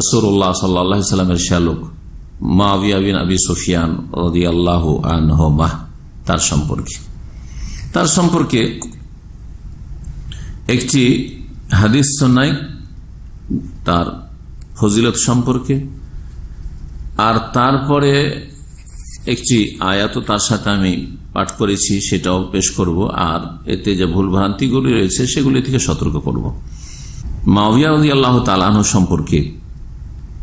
রসুল্লাহ সাল্লাহ সাল্লামের শ্যালক মাবিয়া বিন আবি সুফিয়ান রদি আল্লাহ আনহমাহ তার সম্পর্কে। তার সম্পর্কে একটি হাদিস শোনাই, তার ফজিলত সম্পর্কে, আর তারপরে একটি আয়াত তার সাথে আমি পাঠ করেছি, সেটাও পেশ করব, আর এতে যে ভুল ভ্রান্তিগুলি রয়েছে, সেগুলি থেকে সতর্ক করব। মাওয়া আল্লাহ তালাহ সম্পর্কে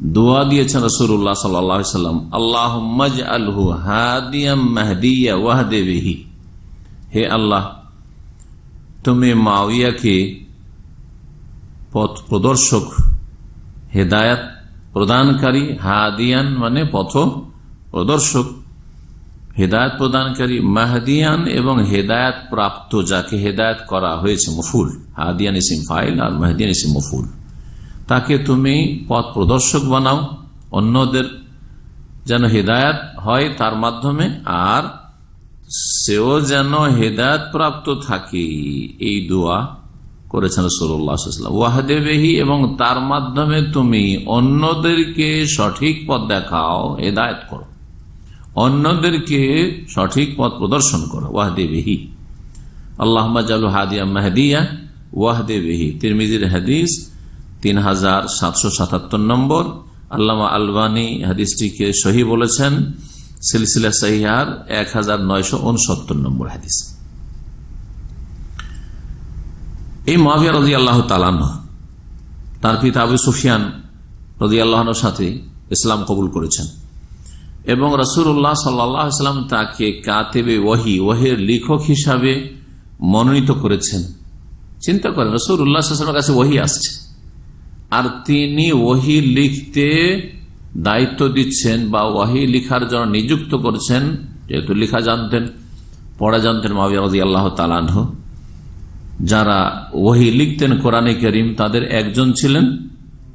দোয়া দিয়েছেন রসুল্লাহ সাল্লাম আল্লাহ আলহু হাদিয়াম মাহদিয়া ওয়াহদে হে আল্লাহ, তুমি মাউিয়াকে পথ প্রদর্শক, হেদায়াত প্রদানকারী, হাদিয়ান মানে পথ প্রদর্শক, হেদায়ত প্রদানকারী, মাহদিয়ান এবং হেদায়ত প্রাপ্ত যাকে হেদায়ত করা হয়েছে, মফুল, হাদিয়ান ইসিম ফাইল আর মাহদিয়ান ইসিম মফুল। তাকে তুমি পথ প্রদর্শক বানাও, অন্যদের যেন হেদায়ত হয় তার মাধ্যমে, আর সেও যেন হেদায়ত প্রাপ্ত থাকে। এই দোয়া করেছেন রসুল্লাহাম ওয়াহদেবেহি এবং তার মাধ্যমে তুমি অন্যদেরকে সঠিক পথ দেখাও, হেদায়ত করো। অন্যদেরকে সঠিক পথ প্রদর্শন করো। ওয়াহদেবেহি। আল্লাহ হাদিয়া মাহদিয়া, ওয়াহদেবেহি। তিরমিজির হাদিস তিন হাজার সাতশো সাতাত্তর নম্বর। আল্লামা আলবানী হাদিসটিকে সহি বলেছেন, সিলসিলা সাহিহার এক হাজার নয়শো উনসত্তর নম্বর হাদিস। এই মহাবিয়া রাজি আল্লাহ তার পিতা আবু সুফিয়ান রাজি আল্লাহর সাথে ইসলাম কবুল করেছেন। এবং রসুল্লাহ সাল্লাম তাকে কাতেবে ওয়াহি ওহের লেখক হিসাবে মনোনীত করেছেন। চিন্তা করেন রসুল্লাহ কাছে ওহি আসছে। আর তিনি ওহি লিখতে দায়িত্ব দিচ্ছেন বা ওয়াহি লিখার জন্য নিযুক্ত করছেন, যেহেতু লিখা জানতেন, পড়া জানতেন মাবিয়া আল্লাহ তালানহ যারা ওহি লিখতেন কোরআনে করিম, তাদের একজন ছিলেন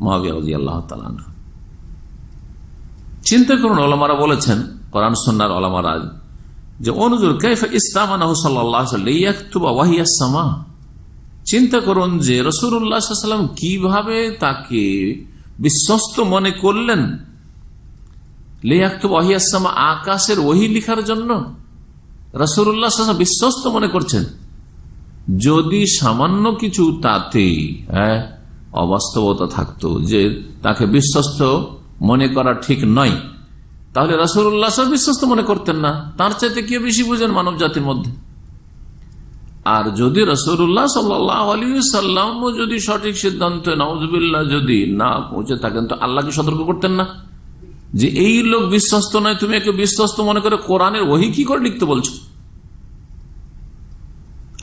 মহাবিয়া আল্লাহ তালান চিন্তা করুন, ওলামারা বলেছেন, কোরআন সন্ন্যার ওলামারা, যে অনুজুর কৈফ ইসলাম ওয়াহিয়াসমা চিন্তা করুন যে রসুরাম কীভাবে তাকে বিশ্বস্ত মনে করলেন? আকাশের ওহি লিখার জন্য। রসুল্লাহ বিশ্বস্ত মনে করছেন। যদি সামান্য কিছু তাতে হ্যাঁ অবাস্তবতা থাকতো যে তাকে বিশ্বস্ত মনে করা ঠিক নয়, তাহলে রাসুল্লাহ বিশ্বস্ত মনে করতেন না। তার চাইতে কে বেশি বুঝেন মানব জাতির মধ্যে? আর যদি রসুল্লাহ সাল্লাম যদি সঠিক সিদ্ধান্ত নওয়াজবিল্লাহ যদি না পৌঁছে থাকেন, তো আল্লাহকে সতর্ক করতেন না? যে এই লোক বিশ্বস্ত নয়, তুমি একে বিশ্বস্ত মনে করে কোরআনের ওহি কি করে লিখতে বলছো?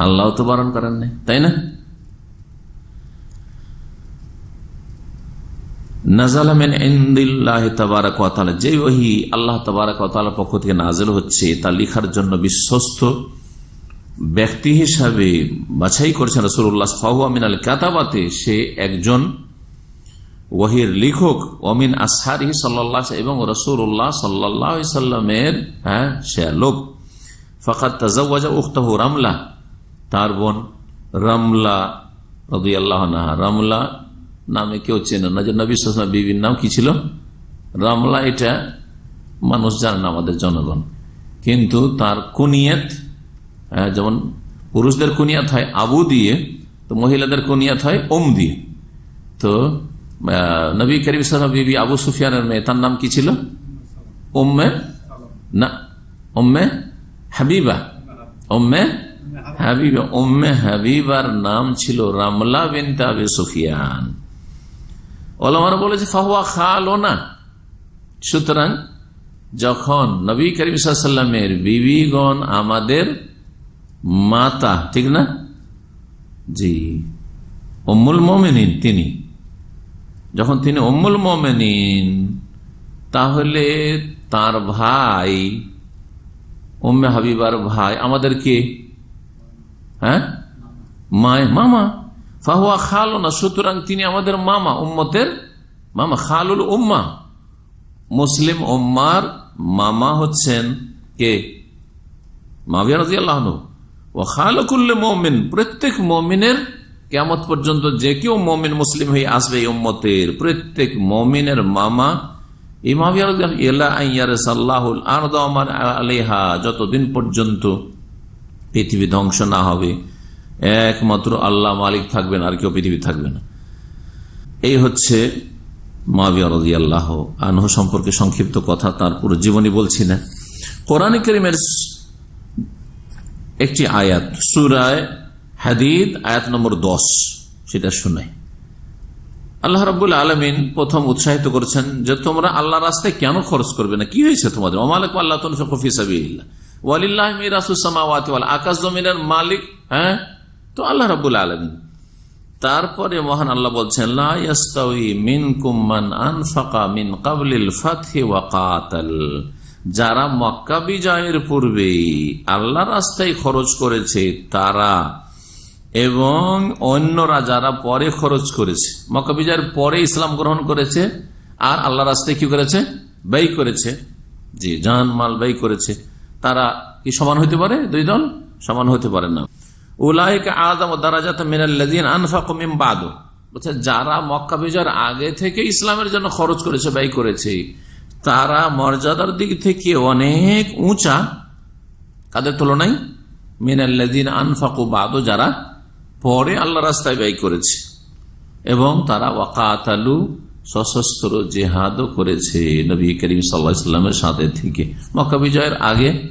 আল্লাহ তো বারণ করেন নাই, তাই না? যে ওহি আল্লাহ পক্ষ থেকে নাজেল হচ্ছে, তা লিখার জন্য বিশ্বস্ত। ব্যক্তি হিসাবে বাছাই করছেন রসুল্লাহ ফাহুয়ামিন আল কাতাবাতে, সে একজন ওহির লিখক অমিন আসহারি সাল্লাহ এবং রসুল্লাহ সাল্লাহ সাল্লামের হ্যাঁ সে লোক। ফকাত তাজাওয়াজা উখতাহু রামলা, তার বোন রামলা রদি আল্লাহ রামলা নামে কেউ চেনে না, যে নবী সাল বিবির নাম কি ছিল? রামলা এটা মানুষ জানে না, আমাদের জনগণ। কিন্তু তার কুনিয়ত যেমন পুরুষদের কুনিয়াত হয় আবু দিয়ে, তো মহিলাদের কুনিয়াত হয় ওম দিয়ে। তো নবী করিম সাল বিবি আবু সুফিয়ানের মেয়ে, তার নাম কি ছিল? ওম্মে না ওম্মে হাবিবা। ওম্মে হাবিব ওম্মে হাবিবার নাম ছিল রামলা বিন তাবে সুফিয়ান। ওলামার বলেছে, ফাহুয়া খালো না সুতরাং, যখন নবী করিম সাল্লামের বিবিগণ আমাদের মাতা, ঠিক না? জি। অম্মুল মোমেনিন, তিনি। যখন তিনি অম্মুল মোমেনিন, তাহলে তার ভাই, উম্মে হাবিবার ভাই, আমাদের কে? হ্যাঁ? মায় মামা। ফাহুয়া খালো না সুতরাং তিনি আমাদের মামা, উম্মতের মামা, খালুল উম্মা। মুসলিম উম্মার মামা হচ্ছেন কে? মাবিয়া রাজি ও খালকুল্লে মমিন, প্রত্যেক মমিনের কেমত পর্যন্ত যে কেউ মমিন মুসলিম হয়ে আসবে এই উম্মতের প্রত্যেক মমিনের মামা আলেহা যতদিন পর্যন্ত পৃথিবী ধ্বংস না হবে, একমাত্র আল্লাহ মালিক থাকবেন আর কেউ পৃথিবী থাকবে না। এই হচ্ছে মাবিয়া রাজি আল্লাহ আনহ সম্পর্কে সংক্ষিপ্ত কথা, তার পুরো জীবনী বলছি না। কোরআন করিমের একটি আয়াত, সুরায় হাদিদ, আয়াত নম্বর দশ, সেটা শুনে। আল্লাহ রবুল্লা আলমিন প্রথম উৎসাহিত করেছেন যে তোমরা আল্লাহ রাস্তায় কেন খরচ করবে না? কি হয়েছে তোমাদের? অমালিক আল্লাহ আকাশ জমিনের মালিক হ্যাঁ? তো আল্লাহ রবুল্লা আলমিন। তারপরে মহান আল্লাহ বলছেন মিন কুম্মান আনফাকা মিন কাবলিল ফাথি ওয়াকাতাল যারা মক্কা বিজয়ের পূর্বে আল্লাহ রাস্তায় খরচ করেছে, তারা এবং অন্যরা যারা পরে খরচ করেছে, মক্কা বিজয়ের পরে ইসলাম গ্রহণ করেছে, আর আল্লাহ রাস্তায় কি করেছে? ব্যয় করেছে। জি, জান, মাল ব্যয় করেছে। তারা কি সমান হইতে পারে? দুই দল সমান হতে পারে না। যারা মক্কা বিজয়ের আগে থেকে ইসলামের জন্য খরচ করেছে, ব্যয় করেছে তারা মর্যাদার দিক থেকে অনেক উঁচা। কাদের তুলনায়? মিনাল্লাদিন আনফাকু বাদু যারা পরে আল্লাহ রাস্তায় ব্যয় করেছে। এবং তারা ওয়াকাতালু, সশস্ত্র জেহাদও করেছে নবী করিম সাল্লাহামের সাথে থেকে। মক্কা বিজয়ের আগে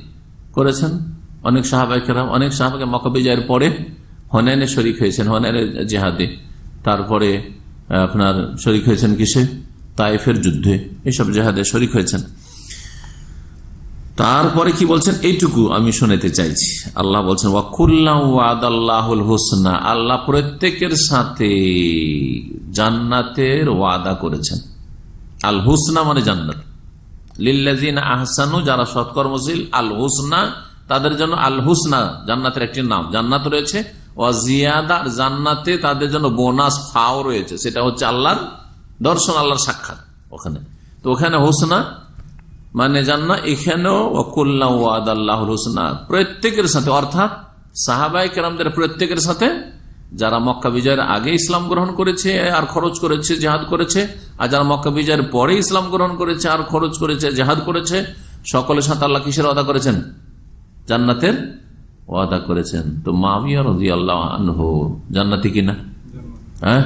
করেছেন। অনেক সাহাবাহিকেরাম অনেক সাহাবাকে মক্কা বিজয়ের পরে হনায়নে শরিক হয়েছেন হনায়নের জেহাদে। তারপরে আপনার শরিক হয়েছেন কিসে? তাইফের যুদ্ধে এইসব জেহাদে শরিক হয়েছেন। তারপরে কি বলছেন? এইটুকু আমি শুনেতে চাইছি। আল্লাহ বলছেন হোসনা আল্লাহ প্রত্যেকের সাথে জান্নাতের ওয়াদা করেছেন। আল হুসনা মানে জান্নাত। লিল্লাজিন আহসানু, যারা সৎকর্মশীল, আল হুসনা, তাদের জন্য আল হুসনা জান্নাতের একটি নাম। জান্নাত রয়েছে। ওয়াজিয়াদা জান্নাতে তাদের জন্য বোনাস ফাও রয়েছে। সেটা হচ্ছে আল্লাহর দর্শন আল্লাহর সাক্ষাৎ ওখানে। তো ওখানে হোসনা মানে জান্না এখানেও আল্লাহ হোসনা, প্রত্যেকের সাথে, অর্থাৎ সাহাবাই কেরামদের প্রত্যেকের সাথে, যারা মক্কা বিজয়ের আগে ইসলাম গ্রহণ করেছে আর খরচ করেছে, জেহাদ করেছে, আর যারা মক্কা বিজয়ের পরে ইসলাম গ্রহণ করেছে আর খরচ করেছে, জেহাদ করেছে, সকলের সাথে আল্লাহ কিসের ওয়াদা করেছেন? জান্নাতের ওয়াদা করেছেন। তো মামিয়া আল্লাহ আনহো, জান্নাতি কিনা? হ্যাঁ?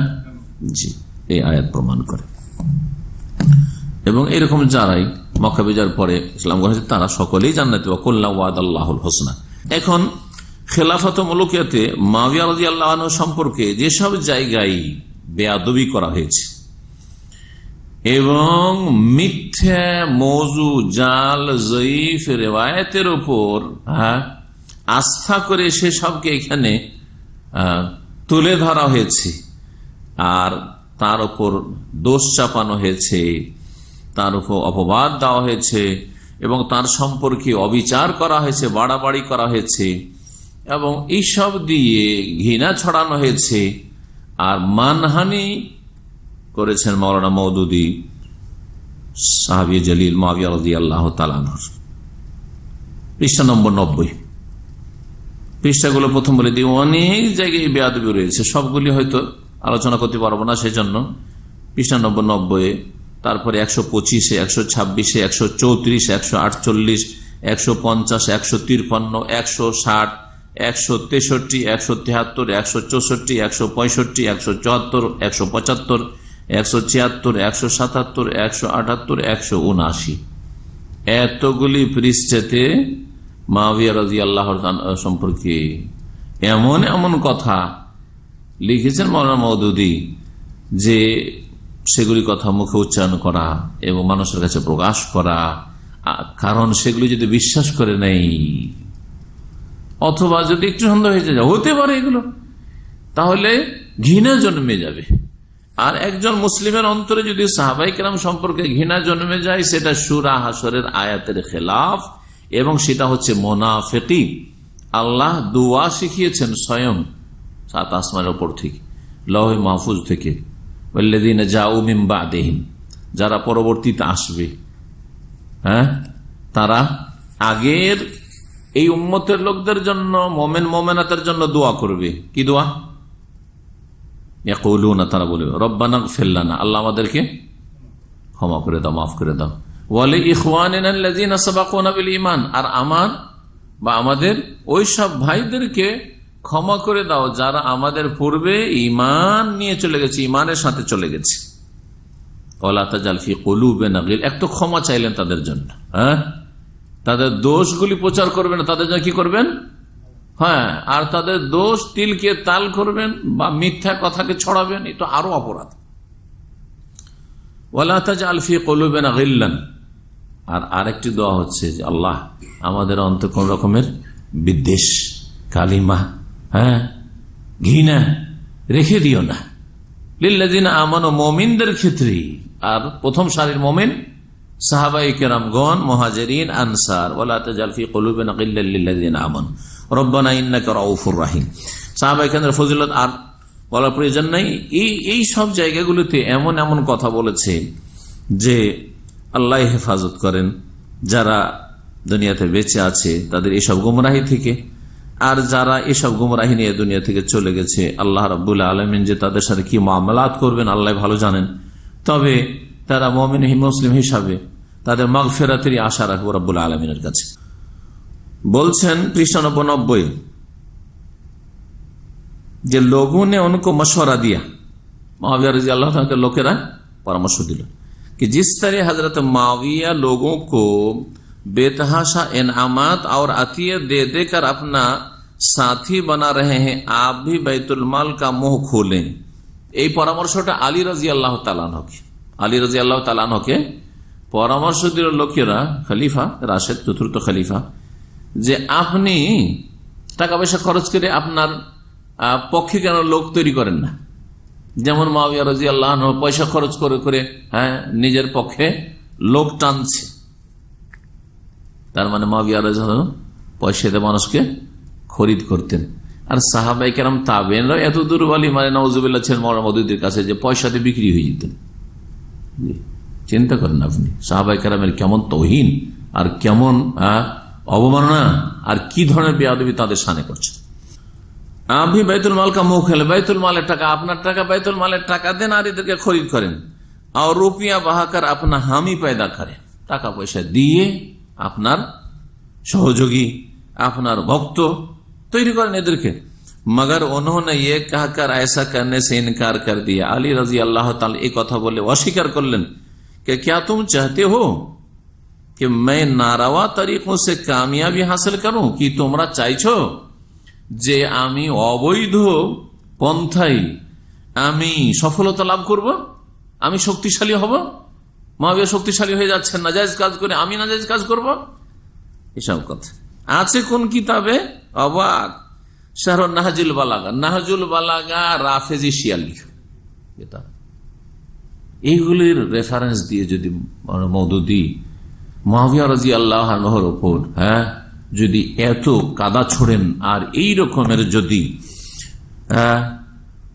জি। এই আয়াত প্রমাণ করে। এবং এরকম যারাই মক্কা বিজয়ের পরে ইসলাম গ্রহণ তারা সকলেই জান্নাতি। কল্লা ওয়াদ আল্লাহুল হোসনা। এখন খেলাফত মলকিয়াতে মাবিয়া রাজি আল্লাহ সম্পর্কে যেসব জায়গায় বেয়াদবি করা হয়েছে এবং মিথ্যা, মজু, জাল, জয়ীফ রেওয়ায়তের ওপর হ্যাঁ আস্থা করে সেসবকে এখানে তুলে ধরা হয়েছে। আর তার উপর দোষ চাপানো হয়েছে, তার উপর অপবাদ দেওয়া হয়েছে এবং তার সম্পর্কে অবিচার করা হয়েছে, বাড়াবাড়ি করা হয়েছে এবং এইসব দিয়ে ঘৃণা ছড়ানো হয়েছে। আর মানহানি করেছেন মৌলানা মৌদুদি সাহাবি জলিল মাবিয়া আল্লাহ তালানর পৃষ্ঠা নম্বর নব্বই। পৃষ্ঠাগুলো প্রথম বলে দিই, অনেক জায়গায় বেয়াদবি রয়েছে, সবগুলি হয়তো আলোচনা করতে পারব না, সেজন্য পৃষ্ঠা নম্বর নব্বই, তারপরে একশো পঁচিশে, একশো ছাব্বিশে, একশো চৌত্রিশ, একশো আটচল্লিশ, একশো পঞ্চাশ, একশো তিরপান্ন, একশো ষাট, একশো তেষট্টি, একশো তেহাত্তর, একশো চৌষট্টি, একশো পঁয়ষট্টি, একশো চুয়াত্তর, একশো পঁচাত্তর, একশো ছিয়াত্তর, একশো সাতাত্তর, একশো আটাত্তর, একশো উনআশি। এতগুলি পৃষ্ঠেতে মাহবিয়া রাজি আল্লাহ সম্পর্কে এমন এমন কথা লিখেছেন মৌলানা মৌদুদি যে সেগুলি কথা মুখে উচ্চারণ করা এবং মানুষের কাছে প্রকাশ করা কারণ সেগুলি যদি বিশ্বাস করে নেই, অথবা যদি একটু সন্দেহ হয়ে যায়, হতে পারে এগুলো, তাহলে ঘৃণা জন্মে যাবে। আর একজন মুসলিমের অন্তরে যদি সাহাবাই কেরাম সম্পর্কে ঘৃণা জন্মে যায়, সেটা সুরা হাসরের আয়াতের খেলাফ এবং সেটা হচ্ছে মোনাফেকি। আল্লাহ দুয়া শিখিয়েছেন স্বয়ং। সাত আসমানের ওপর থেকে লহ মাহফুজ থেকে। ওল্লেদিন যাও মিম্বা দেহিন যারা পরবর্তীতে আসবে। হ্যাঁ? তারা আগের এই উম্মতের লোকদের জন্য, মোমেন মোমেনাতের জন্য দোয়া করবে। কি দোয়া? না তারা বলবে, রব্বানা ফেললানা আল্লাহ আমাদেরকে ক্ষমা করে দাও, মাফ করে দাও। বলে ইমান আর আমার বা আমাদের ওই সব ভাইদেরকে ক্ষমা করে দাও যারা আমাদের পূর্বে ইমান নিয়ে চলে গেছে ইমানের সাথে চলে গেছে। একটু ক্ষমা চাইলেন তাদের জন্য হ্যাঁ? তাদের দোষগুলি প্রচার করবেন, তাদের জন্য কি করবেন? হ্যাঁ আর তাদের দোষ তিলকে তাল করবেন বা মিথ্যা কথাকে ছড়াবেন, এটা আরও অপরাধ। আর আরেকটি দোয়া হচ্ছে যে আল্লাহ আমাদের অন্ত কোন রকমের বিদ্বেষ, কালিমা হ্যাঁ? ঘৃণা রেখে দিও না। লিল্লাদিন আমানো মমিনদের ক্ষেত্রে, আর প্রথম সারির মমিন সাহাবাই আনসার রাহিম। আর বলার প্রয়োজন নাই। এই এই সব জায়গাগুলোতে এমন এমন কথা বলেছে যে আল্লাহ হেফাজত করেন, যারা দুনিয়াতে বেঁচে আছে, তাদের এসব গুমরাহি থেকে। আর যারা এসব গুমরাহি নিয়ে দুনিয়া থেকে চলে গেছে, আল্লাহ রাবুল আলমিন যে তাদের সাথে কি মামলাত করবেন, আল্লাহ ভালো জানেন। তবে তারা মমিন মুসলিম হিসাবে তাদের মগ ফেরাতেরই আশা রাখব রাবুল আলমিনের কাছে। বলছেন কৃষ্ণানব্বই যে লগুনে অনুকো মশওয়ারা দিয়া মহাবিয়া আল্লাহ লোকেরা পরামর্শ দিল। কি জিস্তারে হাজরত মাওয়া লোগো কো बेतहाशा इनामत और अतियत दे देकर अपना साथी बना रहे हैं आप भी बैतुल माल का मुंह खोलें এই পরামর্শটা আলী রাজি আল্লাহ তালানহকে আলী রাজি আল্লাহ তালানহকে পরামর্শ দিল লোকেরা খলিফা রাশেদ চতুর্থ খলিফা যে আপনি টাকা পয়সা খরচ করে আপনার পক্ষে কেন লোক তৈরি করেন না যেমন মাবিয়া রাজি আল্লাহ পয়সা খরচ করে করে হ্যাঁ নিজের পক্ষে লোক টানছে তার মানে মাবিয়া পয়সা দিয়ে মানুষকে খরিদ করতেন। আর সাহাবাই কেরাম তাবেনরা এত দুর্বলী মানে নওয়াজুবিল্লাহ ছিলেন মৌলামদুদ্দির কাছে যে পয়সাতে বিক্রি হয়ে যেতেন। চিন্তা করেন আপনি সাহাবাই কেরামের কেমন তহিন, আর কেমন অবমাননা, আর কি ধরনের বেয়াদবি তাদের সানে করছে। আপনি বাইতুল মাল কা মুখ খেলে বাইতুল মালের টাকা, আপনার টাকা বাইতুল মালের টাকা দেন, আর এদেরকে খরিদ করেন। আর রুপিয়া বাহাকার আপনার হামি পয়দা করেন। টাকা পয়সা দিয়ে আপনার সহযোগী আপনার ভক্ত তৈরি করেন এদেরকে मगर उन्होंने ये कहकर ऐसा करने से इनकार कर दिया अली रजी अल्लाह এই কথা বলে অস্বীকার করলেন कि क्या तुम चाहते हो कि मैं नारावा तरीकों से कामयाबी हासिल करूं कि তোমরা চাইছো যে আমি অবৈধ পন্থাই আমি সফলতা লাভ করব আমি শক্তিশালী হব মহাবীর শক্তিশালী হয়ে যাচ্ছেন নাজাইজ কাজ করে আমি নাজাইজ কাজ করব? এসব কথা। আছে কোন কিতাবে? অবাক। শাহর নাহাজুল বালাগা। নাহাজুল বালাগা রাফেজি শিয়ালি। এইগুলির রেফারেন্স দিয়ে যদি মৌদুদি মহাবিয়া রাজি আল্লাহ নহর ওপর হ্যাঁ যদি এত কাদা ছোড়েন আর এই রকমের যদি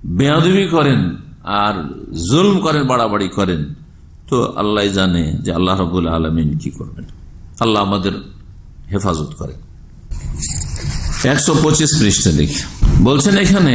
বেয়াদবি করেন আর জুলম করেন, বাড়াবাড়ি করেন তো আল্লাহ জানে যে আল্লাহ রবুল আলমিন কি করবেন। আল্লাহ আমাদের হেফাজত করে একশো পঁচিশ পৃষ্ঠা দেখি। বলছেন এখানে